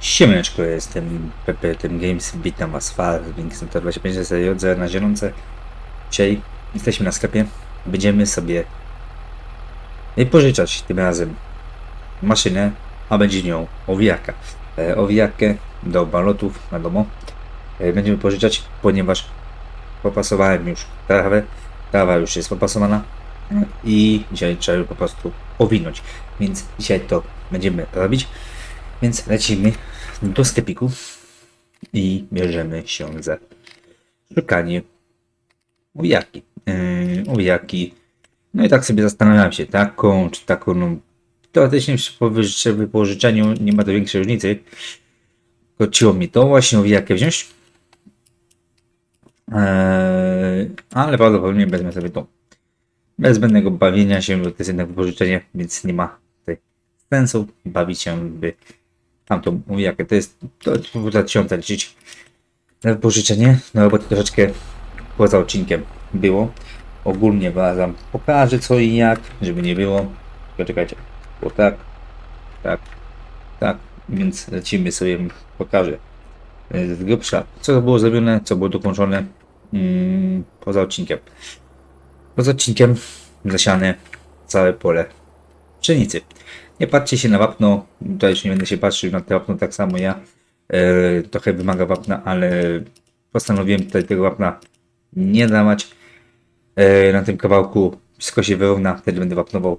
Siemaneczko, jestem Pepe, tym Games, witam was, Farming Center 25 SJ na zielonce. Dzisiaj jesteśmy na sklepie, będziemy sobie pożyczać tym razem maszynę, a będzie nią owijarka. E, Owijarkę do balotów, wiadomo. E, Będziemy pożyczać, ponieważ popasowałem już trawę, trawa już jest popasowana i dzisiaj trzeba ją po prostu owinąć, więc dzisiaj to będziemy robić. Więc lecimy do sklepiku i bierzemy się za szukanie owijaki. Yy, owijaki. No i tak sobie zastanawiam się, taką czy taką, no teoretycznie przy wypożyczeniu nie ma to większej różnicy. Kociło mi to właśnie owijakę wziąć. Eee, ale prawdopodobnie wezmę sobie to. Bez zbędnego bawienia się, bo to jest jednak wypożyczenie, więc nie ma tutaj sensu bawić się w tamtą jakie to jest to półtora tysiąca liczyć na wypożyczenie, no bo troszeczkę poza odcinkiem było. Ogólnie wam pokażę co i jak, żeby nie było. Tylko czekajcie, bo tak, tak, tak, więc lecimy sobie, pokażę e, z grubsza, co było zrobione, co było dokończone mm, poza odcinkiem. Poza odcinkiem zasiane całe pole pszenicy. Nie patrzcie się na wapno, tutaj już nie będę się patrzył na to wapno tak samo ja. E, trochę wymaga wapna, ale postanowiłem tutaj tego wapna nie dawać. E, na tym kawałku wszystko się wyrówna, wtedy będę wapnował.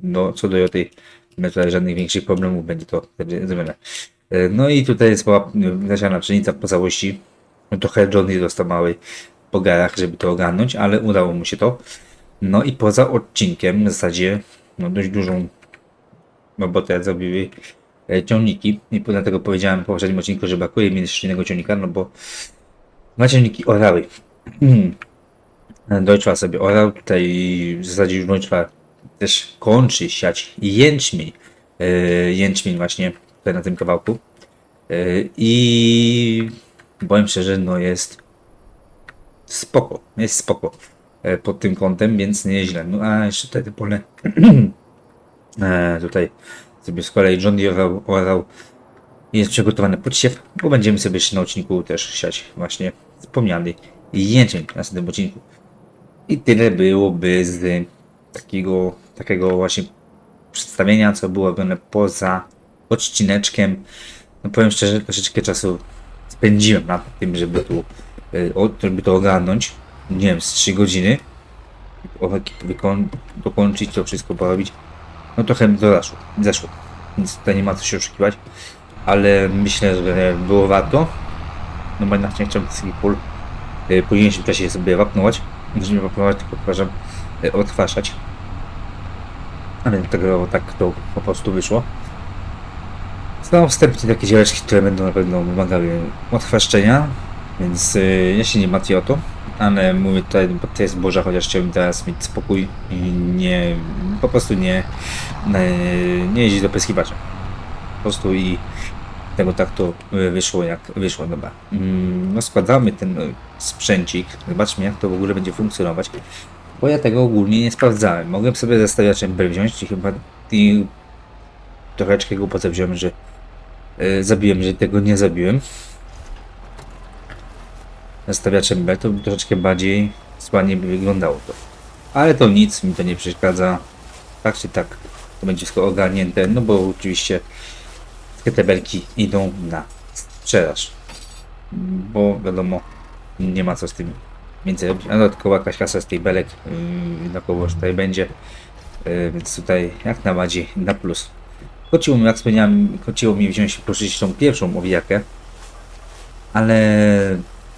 No, co do tej, bez tutaj żadnych większych problemów będzie to wtedy zrobione. E, no i tutaj jest zasiana pszenica po całości. No, trochę Johnny dostał mały po garach, żeby to ogarnąć, ale udało mu się to. No i poza odcinkiem w zasadzie no dość dużą robotę zrobiły e, ciągniki i dlatego powiedziałem w poprzednim odcinku, że brakuje mi jeszcze innego ciągnika, no bo dwa ciągniki orały. Deutschwa sobie orał, tutaj w zasadzie już Deutschwa też kończy siać jęczmień, e, jęczmień właśnie tutaj na tym kawałku E, i powiem szczerze, no jest spoko, jest spoko pod tym kątem, więc nieźle. No a jeszcze tutaj te pole e, tutaj sobie z kolei John Deere jest przygotowany podsiew, bo będziemy sobie na odcinku też siać właśnie wspomniany jęczmień na następnym odcinku. I tyle byłoby z takiego, takiego właśnie przedstawienia, co było robione poza odcineczkiem. No powiem szczerze, troszeczkę czasu spędziłem na tym, żeby tu o- żeby to ogarnąć. Nie wiem, z 3 godziny. Dokończyć to wszystko porobić. No trochę mi to zaszło, zeszło. Więc tutaj nie ma co się oszukiwać. Ale myślę, że było warto. No bo jednak nie chciałbym tych pól po mniejszym czasie sobie wapnować. Nie wapnować, tylko przepraszam, y, odtwarzać. Ale tego tak to po prostu wyszło. Są wstępnie takie działeczki, które będą na pewno wymagały odchwaszczenia, więc y, ja się nie martwię o to, ale mówię tutaj, bo to jest Boża, chociaż chciałbym teraz mieć spokój i nie, po prostu nie, nie, nie jeździć do pyskiwacza. Po prostu i tego tak to wyszło jak wyszło, dobra. Mm, No składamy ten y, sprzęcik, zobaczmy jak to w ogóle będzie funkcjonować, bo ja tego ogólnie nie sprawdzałem. Mogłem sobie zestawiaczem B wziąć i chyba i troszeczkę głupotę wziąłem, że y, zabiłem, że tego nie zabiłem. Zestawiaczem B to troszeczkę bardziej ładnie by wyglądało to. Ale to nic, mi to nie przeszkadza. Tak czy tak, to będzie wszystko ogarnięte, no bo oczywiście te tabelki idą na sprzedaż. Bo wiadomo, nie ma co z tym więcej robić. A dodatkowo jakaś kasa z tych belek yy, tutaj będzie. Yy, więc tutaj jak najbardziej na plus. Kociło mi, jak wspomniałem, kociło mi wziąć i pożyczyć tą pierwszą owijakę. Ale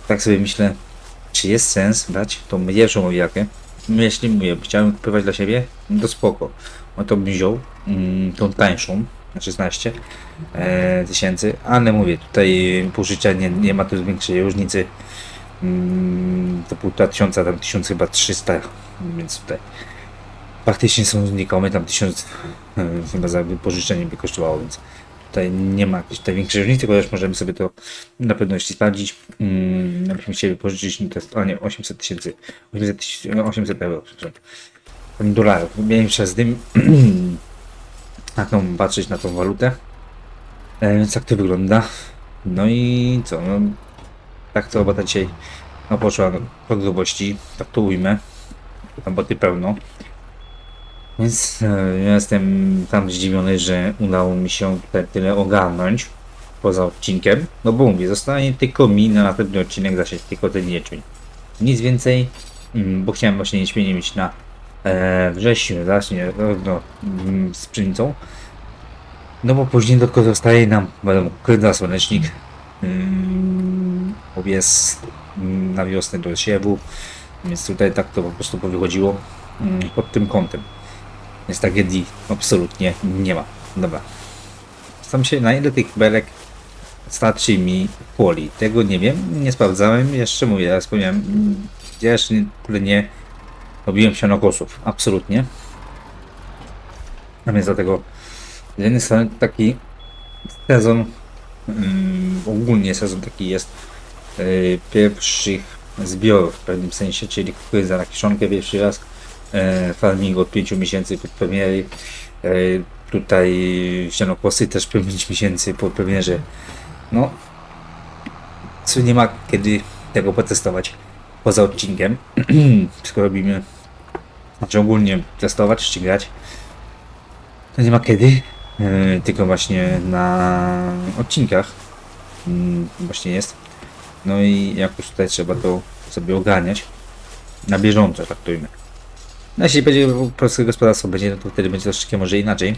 tak sobie myślę, czy jest sens brać tą pierwszą owijakę. No Jeśli mówię, chciałem kupować dla siebie, no to spoko. No to bym wziął mm, tą tańszą na 16 e, tysięcy, ale mówię, tutaj pożyczenie nie ma tu większej różnicy. Mm, to półtora tysiąca, tam tysiąc chyba 300, więc tutaj faktycznie są znikome, tam tysiąc chyba za wypożyczenie by kosztowało, więc tutaj nie ma jakiejś tutaj większej różnicy, chociaż możemy sobie to na pewności sprawdzić. Mm, Jakbyśmy chcieli pożyczyć, no to jest, o nie, 800 tysięcy, 800, tyś- 800 euro, przepraszam, dolarów. Miałem jeszcze z tym, jak tą patrzeć na tą walutę. E, więc tak to wygląda. No i co, no, tak to robota dzisiaj no, poszła po grubości, tak to ujmę. Roboty pełno. Więc e, ja jestem tam zdziwiony, że udało mi się tutaj tyle ogarnąć poza odcinkiem. No bo mówię, zostanie tylko mi na następny odcinek zasiać tylko ten jęczmień. Nic więcej, mm, bo chciałem właśnie jęczmienie mieć na e, wrześniu, zacznie no, mm, z pszenicą. No bo później tylko zostaje nam, wiadomo, krydla, słonecznik, mm, mm, na wiosnę do siewu, więc tutaj tak to po prostu wychodziło mm, pod tym kątem. Więc tragedii absolutnie nie ma. Dobra. Zastanawiam się, na ile tych belek starczy mi poli. Tego nie wiem, nie sprawdzałem. Jeszcze mówię, ja wspomniałem, ja jeszcze nie, nie robiłem sianokosów. Absolutnie. A więc dlatego z jednej strony taki sezon, mm, ogólnie sezon taki jest yy, pierwszych zbiorów w pewnym sensie, czyli kukurydza na kiszonkę pierwszy raz, farming od 5 miesięcy po premiery, e, tutaj sianokosy też po 5 miesięcy po premierze. No, co nie ma kiedy tego potestować poza odcinkiem, skoro robimy, znaczy ogólnie testować, ścigać, to nie ma kiedy, e, tylko właśnie na odcinkach mm, właśnie jest. No i jakoś tutaj trzeba to sobie ogarniać na bieżąco, traktujmy. No jeśli będzie polskie gospodarstwo będzie, no to wtedy będzie troszeczkę może inaczej.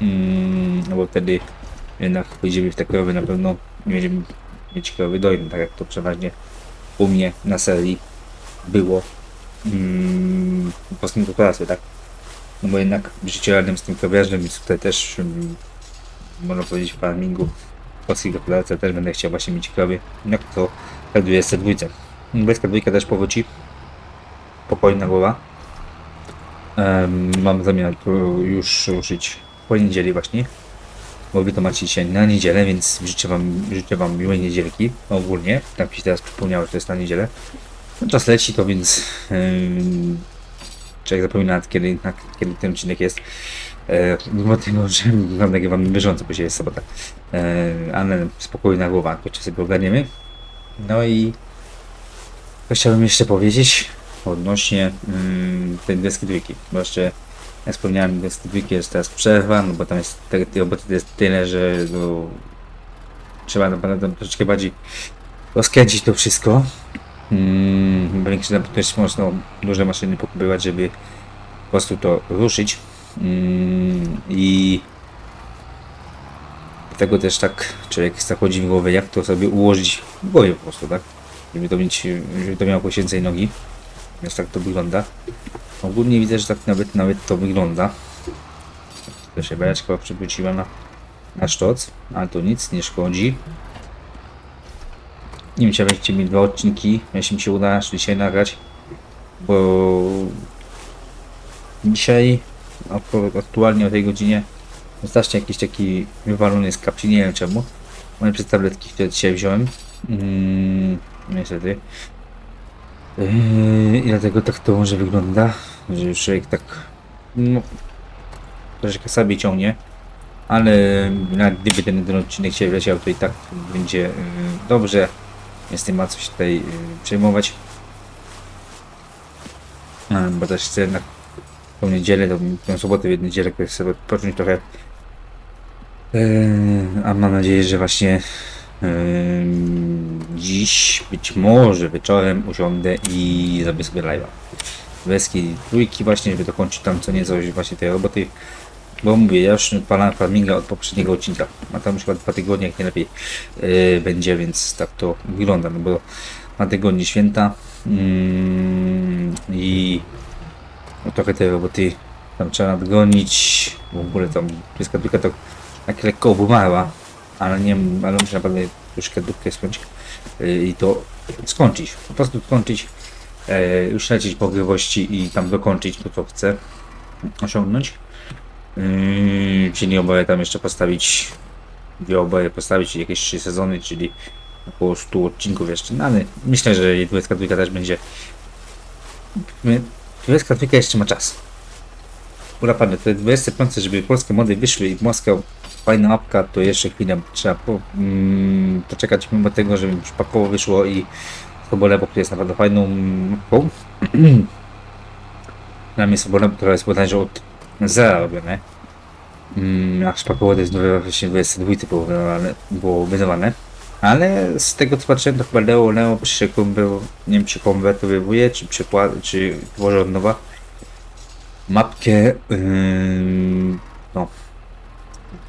Mm, no bo wtedy jednak pójdziemy w te krowy na pewno nie będziemy mieć krowy dojne, tak jak to przeważnie u mnie na serii było mm, w polskim gospodarstwie, tak? No bo jednak życie razem z tym krowiarzem, więc tutaj też mm, można powiedzieć w farmingu w polskiej gospodarce też będę chciał właśnie mieć krowy, jak to dwójce. Bezka dwójka też powróci. Spokojna głowa. Mam zamiar to już ruszyć w poniedzieli właśnie. Wy to macie dzisiaj na niedzielę, więc życzę wam, życzę wam miłej niedzielki ogólnie. Tak mi się teraz przypomniało, że to jest na niedzielę. No, czas leci to więc em, człowiek zapomina kiedy, nad kiedy ten odcinek jest. E, mimo tego, że mam nagrywam na bieżąco, bo dzisiaj jest sobota. E, ale spokojna głowa, to sobie ogarniemy. No i chciałbym jeszcze powiedzieć odnośnie mm, tej deski dwójki, bo jeszcze jak wspomniałem, deski dwójki jest teraz przerwa, no bo tam jest te, roboty jest tyle, że no, trzeba naprawdę troszeczkę bardziej rozkręcić to wszystko. Mm, bo większość też mocno duże maszyny pokupywać, żeby po prostu to ruszyć. Mm, I dlatego też tak człowiek zachodzi w głowę, jak to sobie ułożyć w głowie po prostu, tak? Żeby to mieć, żeby to miało poświęcej nogi. Więc tak to wygląda. Ogólnie widzę, że tak nawet nawet to wygląda. To się bajeczka przywróciła na, na sztoc, ale to nic nie szkodzi. Nie wiem, czy będziecie mi dwa odcinki, jeśli mi się uda dzisiaj nagrać, bo dzisiaj aktu- aktualnie o tej godzinie wystarczy jakiś taki wywalony z kapci, nie wiem czemu. Moje przez tabletki, które dzisiaj wziąłem. Mm, niestety. Yy, I dlatego tak to może wygląda, że człowiek tak no, troszeczkę sobie ciągnie, ale nawet gdyby ten, ten odcinek się wleciał, to i tak będzie yy, dobrze, więc nie ma co się tutaj yy, przejmować. Yy, bo też chcę jednak tą niedzielę, tą, tą sobotę w niedzielę sobie odpocząć trochę. Yy, a mam nadzieję, że właśnie Dziś być może wieczorem usiądę i zrobię sobie live'a. Weski trójki właśnie, żeby dokończyć tam co nieco właśnie tej roboty. Bo mówię, ja już odpalam farminga od poprzedniego odcinka. A tam już chyba dwa tygodnie, jak nie lepiej yy, będzie, więc tak to wygląda. No bo ma tygodnie święta mm, i no, trochę tej roboty tam trzeba nadgonić. W ogóle tam pieska tylko tak lekko obumarła ale nie ale muszę naprawdę troszkę dupkę skończyć yy, i to skończyć, po prostu skończyć, yy, już lecieć po grywości i tam dokończyć to, co chcę osiągnąć. Czyli oboje tam jeszcze postawić, dwie oboje postawić, jakieś trzy sezony, czyli około 100 odcinków jeszcze, no ale myślę, że 22 też będzie. 22 jeszcze ma czas. Ura padnę, te 25, żeby polskie mody wyszły i Moskwa fajna mapka, to jeszcze chwilę trzeba po, mm, poczekać mimo tego, żeby przypadkowo wyszło i Sobolebo, który jest naprawdę fajną mapką. Dla mnie Sobolebo, która jest bodajże od zera robione. Mm, a przypadkowo to jest nowe właśnie 22 było wydawane. Ale z tego co patrzyłem, to chyba Leo, Leo był, nie wiem czy konwertowuje, czy czy tworzy od nowa mapkę yy, no,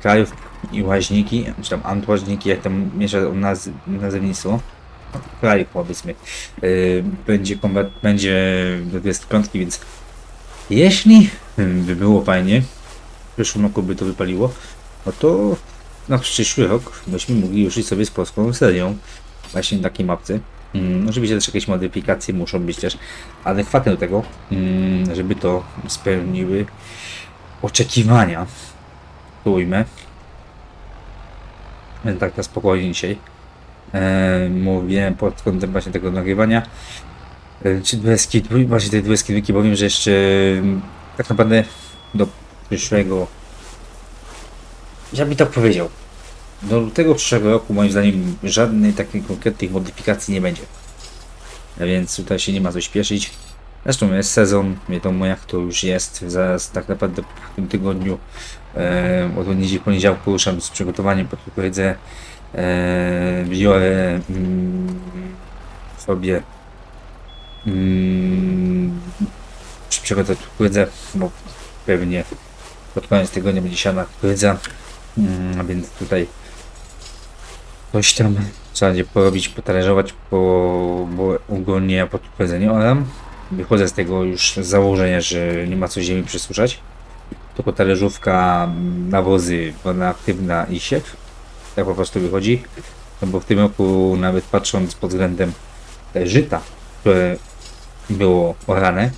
krajów i łaźniki, czy tam antłaźniki, jak tam miesza naz nazewnictwo, krajów powiedzmy, yy, będzie konwert, będzie do 25, więc jeśli by było fajnie, w przyszłym roku by to wypaliło, no to na przyszły rok byśmy mogli ruszyć sobie z polską serią właśnie takiej mapce. Mm, oczywiście też jakieś modyfikacje muszą być też adekwatne do tego, mm, żeby to spełniły oczekiwania. Ujmę. Będę tak na spokojnie dzisiaj. E, mówiłem pod kątem właśnie tego nagrywania. E, czy dweski, właśnie tej dweski dwójki, powiem, że jeszcze mm, tak naprawdę do przyszłego ja tak powiedział. Do lutego przyszłego roku moim zdaniem żadnej takiej konkretnych modyfikacji nie będzie. A Więc tutaj się nie ma co śpieszyć. Zresztą jest sezon, wiadomo jak to już jest. Zaraz tak naprawdę w tym tygodniu e, od poniedziałku ruszam z przygotowaniem pod kukurydzę. E, biorę mm, sobie mm, przygotować kukurydzę, bo pewnie pod koniec tygodnia będzie siana kukurydza. Mm, a więc tutaj coś tam trzeba będzie porobić, potalerzować, po, bo ogólnie ja po powiedzeniu, ale wychodzę z tego już z założenia, że nie ma co ziemi przesuszać. Tylko talerzówka, nawozy, woda aktywna i siew. Tak po prostu wychodzi. No bo w tym roku nawet patrząc pod względem żyta, które było orane,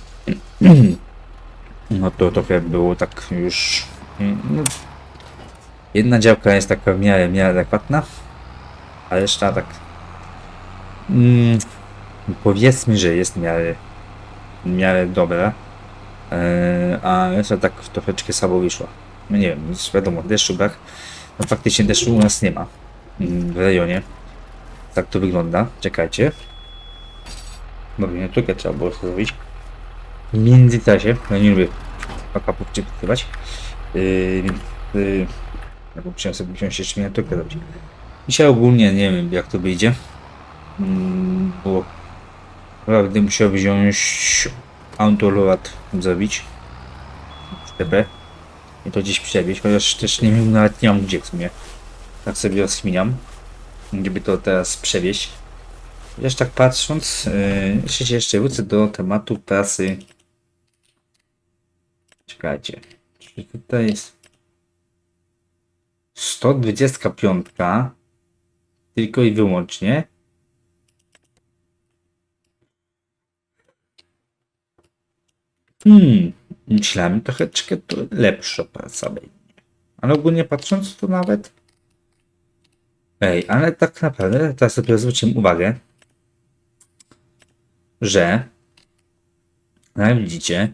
no to trochę było tak już no, Jedna działka jest taka w miarę, miarę adekwatna, a reszta tak mm, powiedzmy, że jest w miarę, w miarę dobra, e, a reszta tak troszeczkę słabo wyszła. No nie wiem, wiadomo, deszczu brak, no faktycznie deszczu u nas nie ma mm, w rejonie. Tak to wygląda, czekajcie. Nie tylko trzeba było zrobić. W międzyczasie, ja nie lubię akapów czytywać, yy, yy, ja bo musiałem sobie wziąć jeszcze miniaturkę zrobić. Dzisiaj ogólnie nie wiem jak to wyjdzie. Mm, Bo naprawdę musiał wziąć autoload zrobić. TP. I to gdzieś przewieźć, chociaż też nie wiem nawet nie mam gdzie w sumie. Tak sobie rozkminiam. Gdyby to teraz przewieźć. Chociaż tak patrząc, yy, jeszcze się jeszcze wrócę do tematu prasy. Czekajcie. Czy tutaj jest 125 tylko i wyłącznie Hmm, myślałem troszeczkę to lepsza praca będzie. Ale ogólnie patrząc to nawet Ej, ale tak naprawdę teraz sobie zwróciłem uwagę, że jak widzicie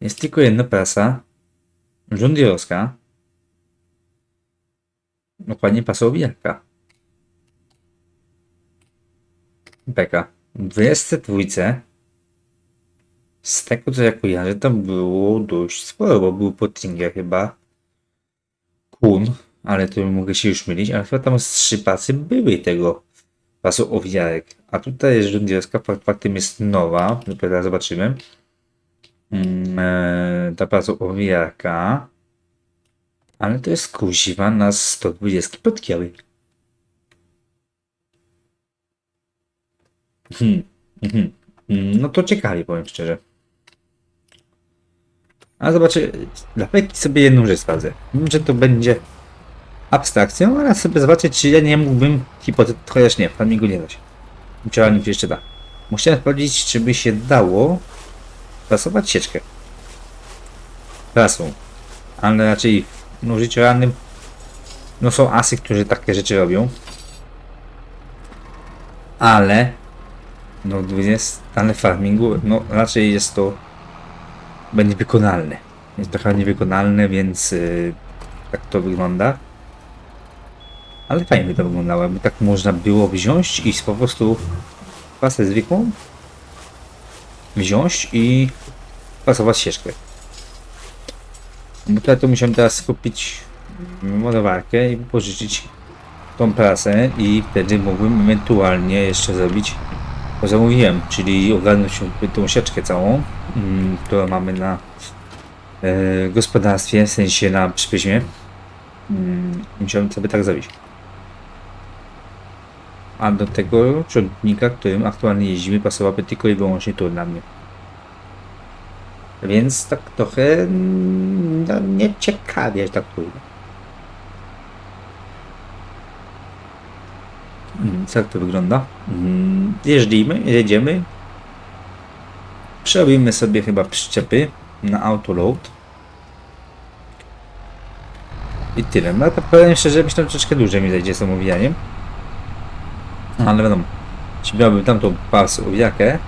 jest tylko jedna prasa rządierowska Dokładnie pasowiaka. Beka. W 22 z tego co ja kojarzę, tam było dość sporo, bo był Pottinger chyba. Kun, ale to mogę się już mylić, ale chyba tam z trzy pasy były tego pasu owijarek. A tutaj jest rządzierska, faktem jest nowa, dopiero zobaczymy. Mm, e, ta pasu owijarka. Ale to jest kuziwa na 120 podkieły. Hmm. Mhm. No to ciekawie, powiem szczerze. A zobaczę, dla pewki sobie jedną rzecz sprawdzę. Wiem, że to będzie abstrakcją, ale sobie zobaczyć, czy ja nie mógłbym hipotetycznie, chociaż nie, w farmingu nie da się. Działanie jeszcze da. Musiałem sprawdzić, czy by się dało prasować sieczkę. Prasą. Ale raczej no, życiu realnym no są asy, którzy takie rzeczy robią. Ale no jest, ale farmingu no raczej jest to będzie wykonalne. Jest trochę niewykonalne, więc yy, tak to wygląda. Ale fajnie by to wyglądało, jakby tak można było wziąć i po prostu pasę zwykłą wziąć i pasować ścieżkę. Bo tutaj to musiałem teraz kupić ładowarkę i pożyczyć tą prasę i wtedy mógłbym ewentualnie jeszcze zrobić to co mówiłem, czyli ogarnąć tą sieczkę całą, mm, którą mamy na e, gospodarstwie, w sensie na przypieźmie. Mm, musiałem sobie tak zrobić. A do tego ciągnika, którym aktualnie jeździmy, pasowałaby tylko i wyłącznie tu dla mnie. Więc tak trochę mm, no, nie ciekawie, że tak powiem. Mm, Co jak to wygląda? Mm, Jeździmy, jedziemy. Przerobimy sobie chyba przyczepy na autoload. I tyle. No to powiem szczerze, myślę, że troszeczkę dłużej mi zajdzie z tą owijaniem. Ale wiadomo, jeśli miałbym tamtą pas owijakę,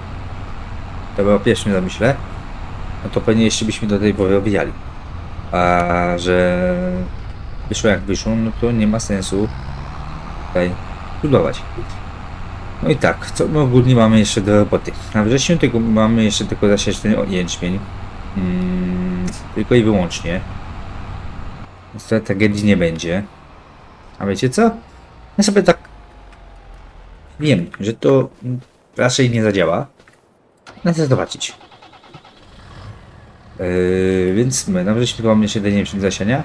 to było pierwszym zamyśle, no to pewnie jeszcze byśmy do tej pory owijali. A że wyszło jak wyszło, no to nie ma sensu tutaj budować. No i tak, co my ogólnie mamy jeszcze do roboty? Na wrześniu tego mamy jeszcze tylko zasiać ten jęczmień. Mm, tylko i wyłącznie. Więc tutaj tragedii nie będzie. A wiecie co? Ja sobie tak wiem, że to raczej nie zadziała. No chcę zobaczyć. Yy, więc my na wrześniu mamy jeszcze do zasiania.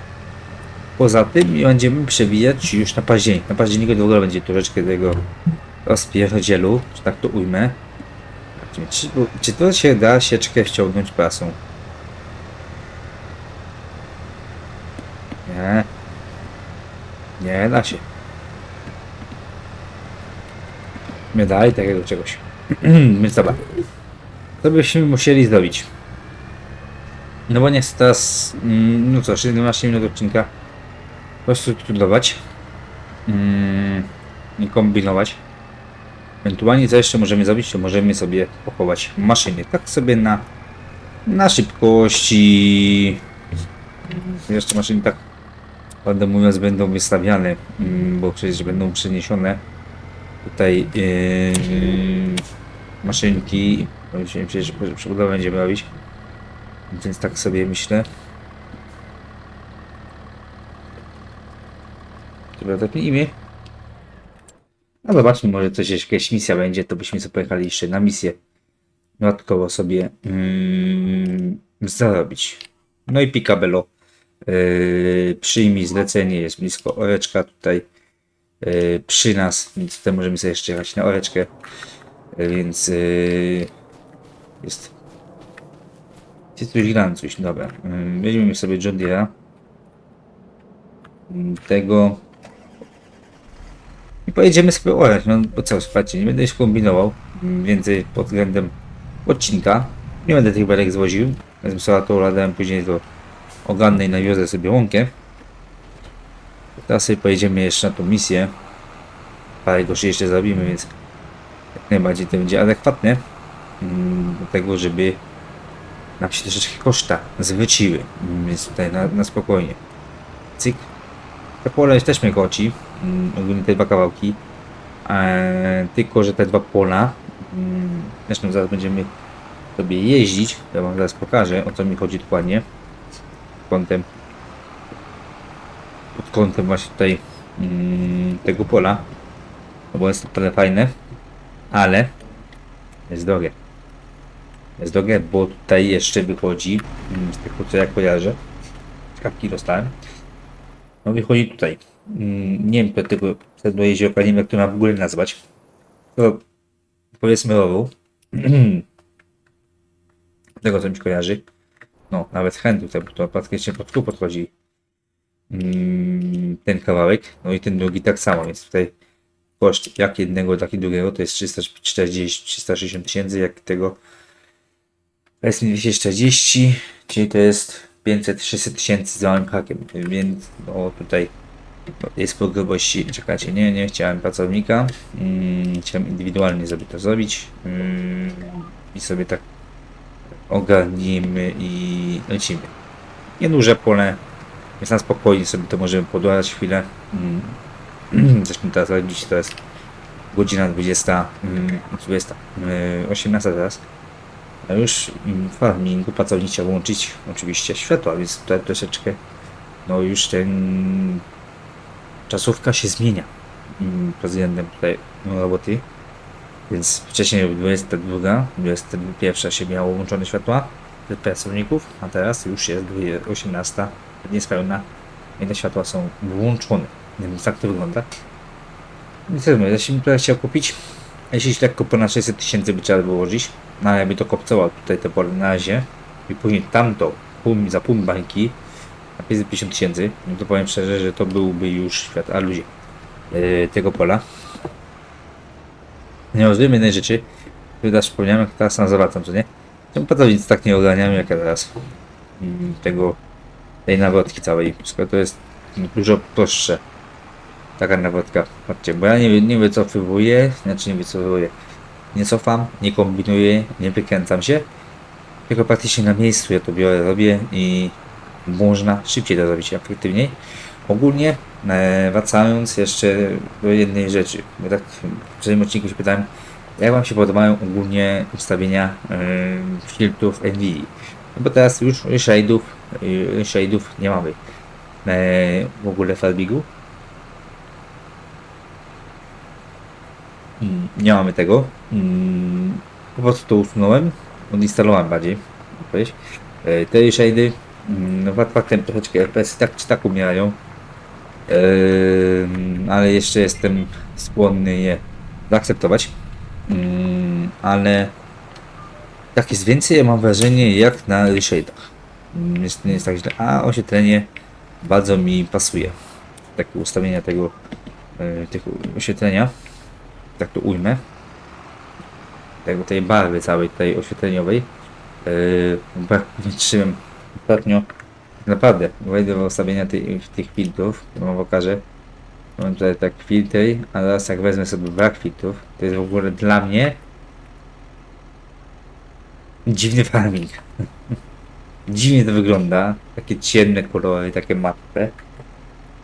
Poza tym będziemy przewijać już na październik. Na październiku w ogóle będzie troszeczkę tego rozpierdzielu, że tak to ujmę. Czy, czy to się da sieczkę wciągnąć prasą? Nie. Nie da się. Nie dali takiego czegoś. Więc dobra. To byśmy musieli zrobić. No bo nie chcę teraz, mm, no co, 17 minut odcinka po prostu trudnować mm, i kombinować. Ewentualnie co jeszcze możemy zrobić, to możemy sobie pochować maszyny. Tak sobie na, na szybkość i jeszcze maszyny tak prawdę mówiąc będą wystawiane, mm, bo przecież będą przeniesione tutaj yy, maszynki. Przecież przebudowę będziemy robić. Więc tak sobie myślę. Dobra, zapnijmy. No zobaczmy, może coś jakaś misja będzie, to byśmy sobie pojechali jeszcze na misję. Dodatkowo sobie mm, zarobić. No i Picabello. Yy, przyjmij zlecenie, jest blisko Oreczka tutaj yy, przy nas, więc tutaj możemy sobie jeszcze jechać na Oreczkę. Yy, więc yy, jest jest coś gram coś, dobra. Yy, Weźmiemy sobie John Deere'a. Tego i pojedziemy sobie orać, no bo co, słuchajcie, nie będę już kombinował mm, więcej pod względem odcinka. Nie będę tych belek zwoził, wezmę sobie to ladałem później do ogarnę i nawiozę sobie łąkę. Teraz sobie pojedziemy jeszcze na tą misję. Parę gości jeszcze zrobimy, więc jak najbardziej to będzie adekwatne mm, do tego, żeby nam się troszeczkę koszta zwróciły, Mm, więc tutaj na, na spokojnie. Cyk. Te pole też mnie koci, ogólnie te dwa kawałki, e, tylko że te dwa pola, mm, zresztą zaraz będziemy sobie jeździć, ja wam zaraz pokażę o co mi chodzi dokładnie, pod kątem, pod kątem właśnie tutaj mm, tego pola, no bo jest to tyle fajne, ale jest drogie. Jest drogie, bo tutaj jeszcze wychodzi, mm, z tego co ja kojarzę, kapki dostałem, no wychodzi tutaj. Mm, Nie wiem, tego tego jeziora, nie wiem jak to ma w ogóle nazwać. To powiedzmy rowu. tego co mi kojarzy. No, nawet chęt tutaj, bo to praktycznie pod tu podchodzi mm, ten kawałek. No i ten drugi tak samo, więc tutaj koszt jak jednego, tak i drugiego to jest 340, 360 tysięcy, jak tego jest 240, czyli to jest 500-600 tysięcy z małym hakiem, więc no tutaj jest po grubości, czekajcie, nie, nie chciałem pracownika, mm, chciałem indywidualnie sobie to zrobić mm, i sobie tak ogarnijmy i lecimy. Nieduże pole, Więc na spokojnie sobie to możemy podłać chwilę. Mm. Zresztą teraz dziś to jest godzina 20, mm, 20, yy, 18 teraz. A już farmingu pracownik chciał włączyć oczywiście światła, więc tutaj troszeczkę no już ten czasówka się zmienia mm, pod względem tutaj roboty. Więc wcześniej 22, 21 się miało włączone światła pracowników, a teraz już jest 20 18, niespełna i te światła są włączone. Więc tak to wygląda. I co mówię, jeśli bym tutaj chciał kupić, jeśli lekko ponad 600 tysięcy by trzeba wyłożyć, no ale by to kopcował tutaj te pole na razie i później tamto pół, za pół bańki na 550 tysięcy, no to powiem szczerze, że to byłby już świat, a ludzie yy, tego pola. Nie rozumiem jednej rzeczy, którą też wspomniałem, jak teraz na zawracam, co nie? Czemu pracownicy tak nie ogarniają jak ja teraz mm, tego, tej nawrotki całej, skoro to jest dużo prostsze. Taka nawrotka, patrzcie, bo ja nie, nie wycofywuję, znaczy nie wycofywuję, nie cofam, nie kombinuję, nie wykręcam się, tylko praktycznie na miejscu ja to biorę, robię i można szybciej to zrobić, efektywniej. Ogólnie e, wracając jeszcze do jednej rzeczy, bo tak w poprzednim odcinku się pytałem, jak Wam się podobają ogólnie ustawienia e, filtrów NVIDIA. No bo teraz już shade'ów, e, shade'ów nie mamy e, w ogóle w Farbigu. Mm, Nie mamy tego. Mm, Po prostu to usunąłem, odinstalowałem bardziej. E, Te shade'y Mm, No fakt faktem troszeczkę FPS tak czy tak umierają. Ehm, ale jeszcze jestem skłonny je zaakceptować. Mm, ale tak jest więcej, mam wrażenie, jak na reshade'ach. Mm, nie jest tak źle. A oświetlenie bardzo mi pasuje. Takie ustawienia tego, e, tego oświetlenia. Tak to ujmę. Tego, tej barwy całej tej oświetleniowej. Yy, bo jak patrzyłem ostatnio, naprawdę, wejdę w ustawienia tej, tych filtrów, wam pokażę. Mam tutaj tak filtry, a teraz jak wezmę sobie brak filtrów, to jest w ogóle dla mnie dziwny farming. Dziwnie to wygląda, takie ciemne kolory, takie matwe.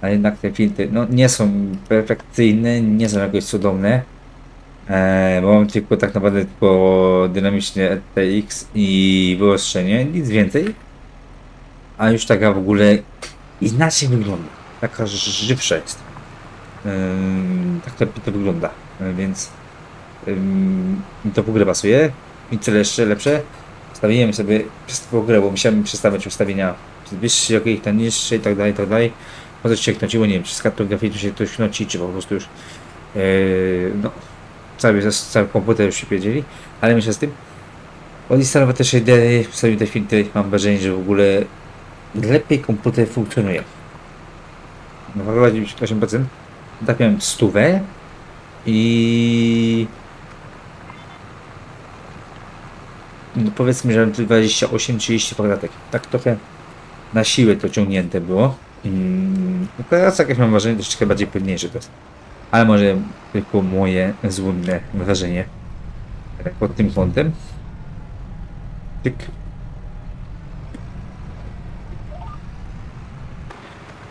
A jednak te filtry, no nie są perfekcyjne, nie są jakoś cudowne. Eee, bo mam tylko tak naprawdę tylko dynamiczny RTX i wyostrzenie, nic więcej. A już taka w ogóle inaczej wygląda. Taka żywsza jest. Tak to, to wygląda. Yy, więc ym, to w ogóle pasuje. I co jeszcze lepsze, ustawiłem sobie przez w ogóle, bo musiałem przestawiać ustawienia wyższe, jakieś tam niższe i tak dalej, i tak dalej. Coś się knociło, nie wiem, czy z kartą graficzną się ktoś knoci, czy po prostu już yy, no, cały, cały komputer już się powiedzieli, ale myślę z tym. Odinstalować te shadery, wstawiłem te filtry, mam wrażenie, że w ogóle lepiej komputer funkcjonuje. No, chyba 98%. Tak miałem stówę i no powiedzmy, że 28-30 kwadratek. Tak trochę na siłę to ciągnięte było. Mm, teraz jakieś mam wrażenie troszeczkę bardziej pewniejsze to jest. Ale może tylko moje złudne wrażenie pod tym kątem. Tyk. No i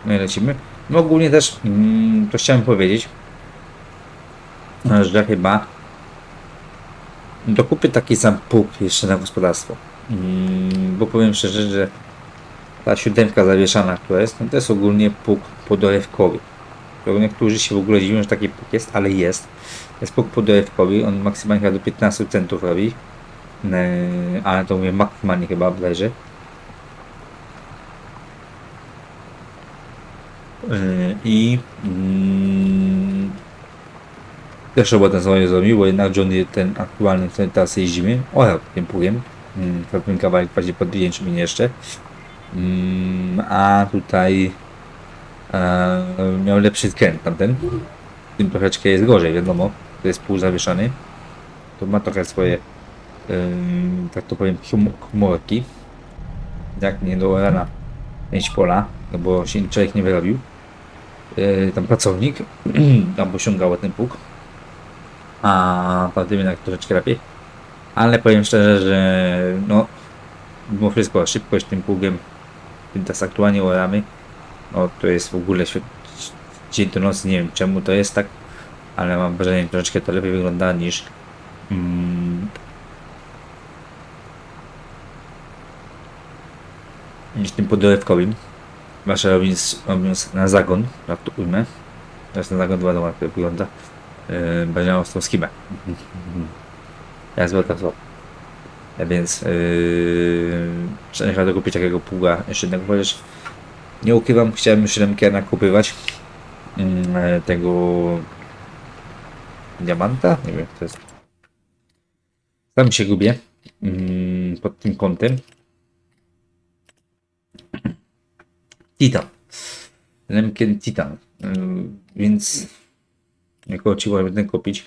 lecimy. No ogólnie też mm, to chciałem powiedzieć, że chyba dokupię taki sam pług jeszcze na gospodarstwo. Mm, bo powiem szczerze, że ta siódemka zawieszana, która jest, no to jest ogólnie pług podorywkowy. To niektórzy się w ogóle dziwią, że taki pług jest, ale jest. Jest pług podorywkowy, on maksymalnie chyba do 15 centów robi. Eee, ale to mówię maksymalnie chyba bodajże. Eee, I mm, też robotę sobie zrobił, bo jednak John ten aktualny, który teraz jeździmy, orał tym pługiem. Mm, kawałek bardziej pod zdjęciem mnie jeszcze. Mm, a tutaj e, miał lepszy skręt tamten. Tym troszeczkę jest gorzej, wiadomo. To jest pół zawieszony. To ma trochę swoje, tak to powiem, hum- humorki. Jak nie do rana część pola, no bo się człowiek nie wyrobił. Yy, tam pracownik tam osiągał ten pług. A tamtym jednak troszeczkę lepiej. Ale powiem szczerze, że no mimo wszystko szybkość tym pługiem, tym teraz aktualnie oramy, O, to jest w ogóle dzień do nocy, nie wiem czemu to jest tak, ale mam wrażenie, że troszeczkę to lepiej wygląda niż mm, niż tym podolewkowym. Robiąc, robiąc na zagon, jak to ujmę. Teraz na zagon dwa domy, jak wygląda. Yy, będzie miał tą schimę. Ja zbyt to. A więc yy, trzeba chyba dokupić takiego pługa jeszcze jednego, chociaż nie ukrywam, chciałem już Remkę nakupywać mm, e, tego diamanta, nie wiem, to jest sam się gubię mm, pod tym kątem. Titan. Lemken Titan. Ym, Więc jako ci będę kupić.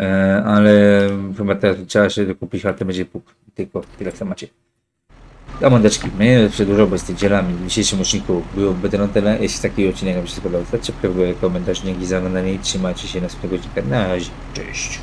E, ale chyba teraz trzeba się dokupić, ale to będzie puk. Tylko tyle co macie. A mordeczki, mnie przedłużał bez tych dzielami. W dzisiejszym odcinku było będę na tyle. Jeśli taki odcinek Wam się spodobał, zostawcie komentarz, dzięki za oglądanie i trzymajcie się następnego odcinka. Na razie, cześć.